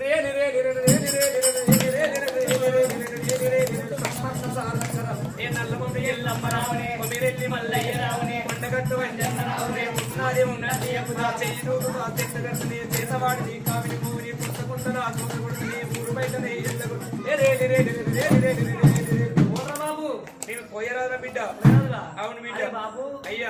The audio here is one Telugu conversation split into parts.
రేని రేని రేని రేని రేని రేని బాబు నేను పోయరాదా బిడ్డ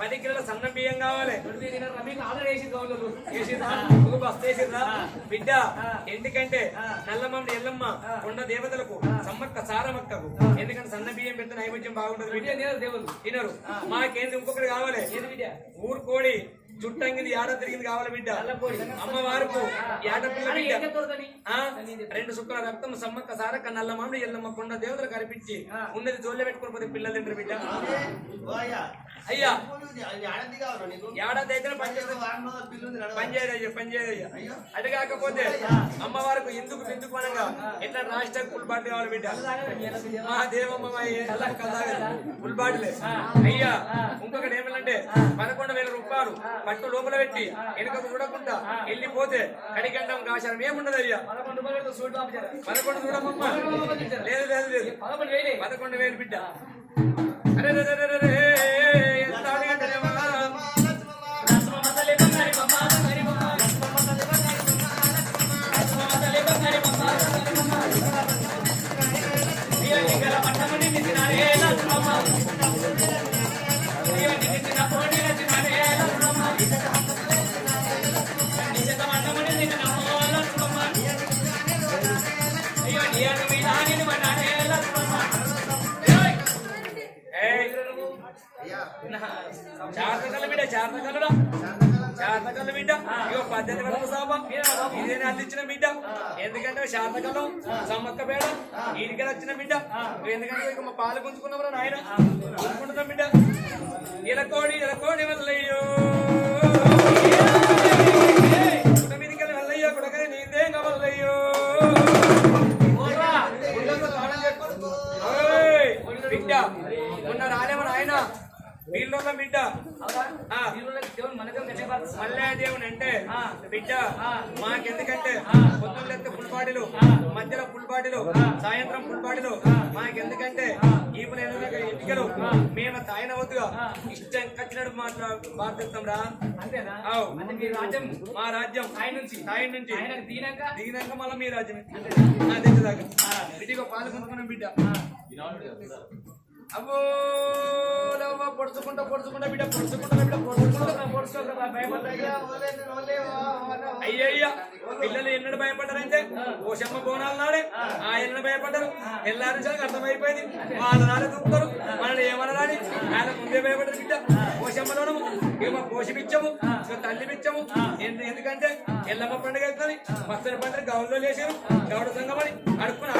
పది కిలోల సన్న బియ్యం కావాలి. ఒక బిడ్డ ఎందుకంటే నల్లమ్మ ఎల్లమ్మ కొండ దేవతలకు సమ్మక్క సారమక్కకు. ఎందుకంటే సన్న బియ్యం పెద్ద నైవేద్యం బాగుంటది బిడ్డ. తినరు మాకేంది? ఇంకొకటి కావాలి. ఊరు కోడి చుట్టంగింది ఆడ తిరిగింది కావాలి బిడ్డ. అమ్మవారుకు రెండు శుక్ర రక్తం సమ్మక్క సారక్క నల్ల నల్లమామిడి ఎల్లమ్మ కొండ దేవతలు కనిపించి ఉన్నది జోళ్ళ పెట్టుకుని పోతే పిల్లలు తింటారు బిడ్డ. అయ్యా ఏడాది అయితే పనిచేయదు పనిచేయదు అయ్యా అటు కాకపోతే అమ్మవారికి ఎందుకు ఎందుకు అనగా ఎట్లా రాష్ట్ర పుల్బాటు కావాలి బిడ్డ మా దేవమ్మ పుల్బాటులే అయ్యా ఇంకొకటి ఏమంటే పదకొండు వేల రూపాయలు పట్టు లోపల పెట్టి వెనుక చూడకుండా వెళ్ళిపోతే కడిగంటాం కాశారం ఏముండదు అయ్యా పదకొండు చూడమ్మా లేదు లేదు లేదు పదకొండు వేలు బిడ్డ అరే రే రే రే రే జాతకాల బిడ్డ జాతకాలురా శాతకాల బిడ్డ ఇగో పద్ధతి వేల సాబా ఇదే అందించిన బిడ్డ ఎందుకంటే శాతకాలం సమ్మక్క పేడ ఈడికి వచ్చిన బిడ్డ ఎందుకంటే మా పాలు నాయన. గుంజుకుంటున్నాం బిడ్డ. ఇలకోడి ఇలకోడి బిడ్డ మొన్న రాలేమో నాయన వీళ్ళలో బిడ్డ. మల్లయ్య దేవుని అంటే. బిడ్డ. మాకెందుకంటే. పొద్దున్నెత్తే ఫుల్ బాడీలు. మధ్యలో ఫుల్ బాడీలు సాయంత్రం ఫుల్ బాడీలు మాకెందుకంటే ఈ ఇంటికలు మేము తాయిన వద్దుగా. ఇష్టం కచ్చినట్టు మాట్లా మాట్లాడతాం రా అంతేనా మీ రాజ్యం మా రాజ్యం ఆయన నుంచి తాయి నుంచి దీనాక దిగినాక మళ్ళీ మీ రాజ్యం నా తెచ్చేదాకా బిడ్డగా బిడ్డ అబ్బో పొడుచుకుంటా పొడుచుకుంటా బిడ్డ పొడుచుకుంటా బిడ్డ పొడుచుకుంటా పొడుచుకోక భయపడ్డా. అయ్యయ్యా పిల్లలు ఎన్నడు భయపడ్డారంటే ఓషమ్మ బోనాలు నాడే. ఆ. ఎన్నడు భయపడ్డారు? ఎల్లారి అర్థమైపోయింది. వాళ్ళ నాడే దూపుతారు మనల్ని ఏమనరాని. ఆయన ముందే భయపడ్డారు బిడ్డ. ఓషమ్మలోను ఇక మా పోషమిచ్చము ఇక తల్లి పిచ్చము ఎందు- ఎందుకంటే ఎల్లమ్మ పండుగ అవుతుంది మస్తడి పండుగ గౌన్లో లేచారు. గౌడ సంగమని అడుక్కుని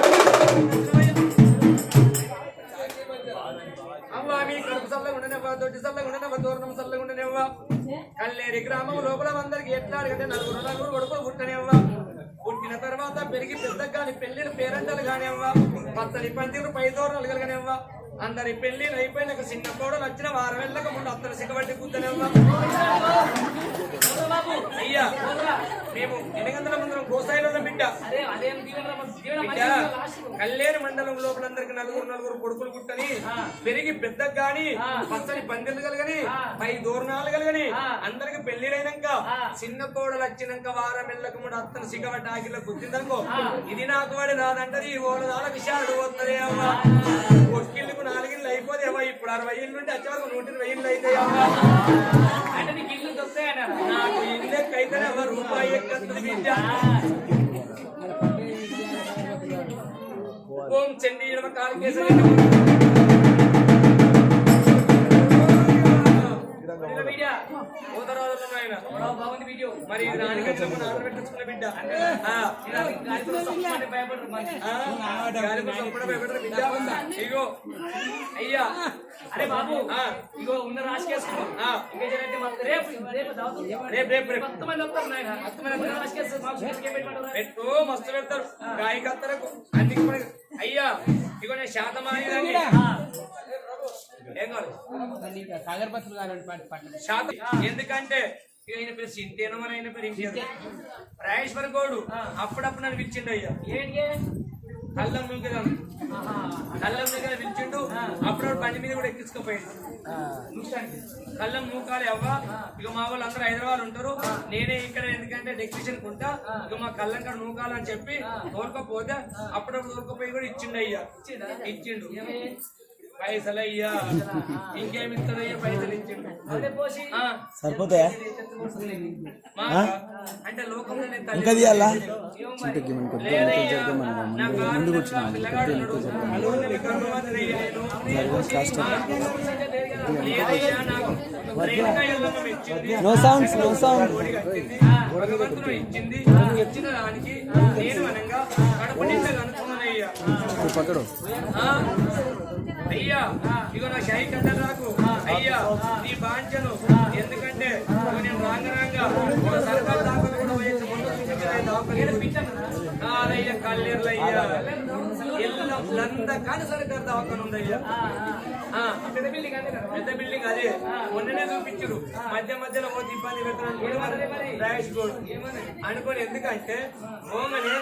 అవ్వ మీ కడుపు చల్లగా ఉండనివ్వ దొడ్డి చల్లగా ఉండనివ్వ దూరణం చల్లగా ఉండనివ్వ కల్లేరి గ్రామం లోపల అందరికి ఎట్లా అడిగితే నలుగురు నలుగురు కొడుకులు పుట్టనివ్వ పుట్టిన తర్వాత పెరిగి పెద్ద కాని పెళ్ళిన పేరంటలు కానివ్వ పచ్చని పందిరు పై దూరణాలు కలగనివ్వ అందరి పెళ్ళిలు అయిపోయినాక చిన్న కోడలు వచ్చిన వారం వెళ్ళక ముందు అత్తలు సిగ్గబట్టి కూర్చొనివ్వ అయ్యా మేము గోసాయిలో బిడ్డ కల్లేరు మండలం లోపల అందరికి నలుగురు నలుగురు కొడుకులు పుట్టని ఆ. పెరిగి పెద్ద గాని. పచ్చని పందిర్లు కలగని. పై దూరణాలు కలగని. అందరికి పెళ్ళిరైనాక ఆ. చిన్న కోడలు వచ్చినాక వారం వెళ్ళక ముందు అత్తను సిగబట్టి ఆకిలో గుర్తిందనుకో. ఇది నాకు వాడి నాదంటది ఈ ఓడదాల విషయాలు పోతుంది అవ్వ ఒక్కిళ్ళకు నాలుగిళ్ళు అయిపోతే అవ్వ ఇప్పుడు అరవై ఇళ్ళు నుండి వచ్చే వరకు నూట ఇరవై ఇళ్ళు అవుతాయి అంటే నీకు ఇల్లు దొరుకుతాయన్నారు ఎక్కడవ రూపాయి ఎక్కదు విద్య ఓం చండీ నమ కాళకేశ్వరి వీడియో. ఓ తర్వాత ఆయన బాగుంది వీడియో. మరి దానికంటే మన ఆర్డర్ పెట్టించుకున్న బిడ్డ. భయపడరు భయపడరు బిడ్డ. ఇగో అయ్యా. అరే బాబు. ఇగో ఉన్న రాజకేసుకున్నాం ఆ. ఇంకా జరంటే మాకు రేపు రేపు దావతులు. రేపు రేపు రేపు మొత్తం మంది వస్తారు నాయన మొత్తం మంది వస్తారు. రాజకేసు మాకు చేతికి ఏం పెట్టమంటారు? పెట్టు మస్తు పెడతారు కాయకత్తలకు అన్ని అయ్యా ఇగో నేను శాతమాని. ఏం కావాలి శాతం ఎందుకంటే పేరు ఆయన పేరు గౌడు అప్పుడప్పుడు నన్ను పిలిచిండు అయ్యా ఏంటి కళ్ళం ఆహా. కళ్ళం దగ్గర పిలిచిండు అప్పుడప్పుడు బండి మీద కూడా ఎక్కించుకోపోయింది కళ్ళం నూకాలి అవ్వ. ఇక మా వాళ్ళు అందరూ హైదరాబాద్ ఉంటారు. నేనే ఇక్కడ ఎందుకంటే డెక్రేషన్ కుంటా. ఇక మా కళ్ళం కాడ నూకాలని చెప్పి తోలుకపోతే అప్పుడప్పుడు తోలుకపోయి కూడా ఇచ్చిండు అయ్యా. ఇచ్చిండు? పైసలు అయ్యా ఇంకేమి ఇస్తాడు అయ్యా పైసలు ఇచ్చిండు సరిపోతాయా? అంటే లోకంలో ఇంకా తీయాలా? నా సౌండ్స్ నో సౌండ్ ఇచ్చిన దానికి నేను అనంగా కడప నిండా కనుక్కున్నానయ్యా. పక్కడు? అయ్యా ఇగో నా షాయి కట్టలు రాకు అయ్యా నీ బాంచను ఎందుకంటే నేను రాంగ రాంగ సర్కార్ దాఖలు కూడా పోయేసి ముందు చూపించిన దాఖలు. కాదయ్యా కల్లేర్లు అయ్యా ఎల్ల లంద కానీ సర్కార్ దవాఖాన ఉందయ్యా. ఆ, పెద్ద బిల్డింగ్ పెద్ద బిల్డింగ్ అదే. మొన్ననే చూపించరు మధ్య మధ్యలో పోతే ఇబ్బంది పెట్టడానికి అనుకోని ఎందుకంటే ఓమని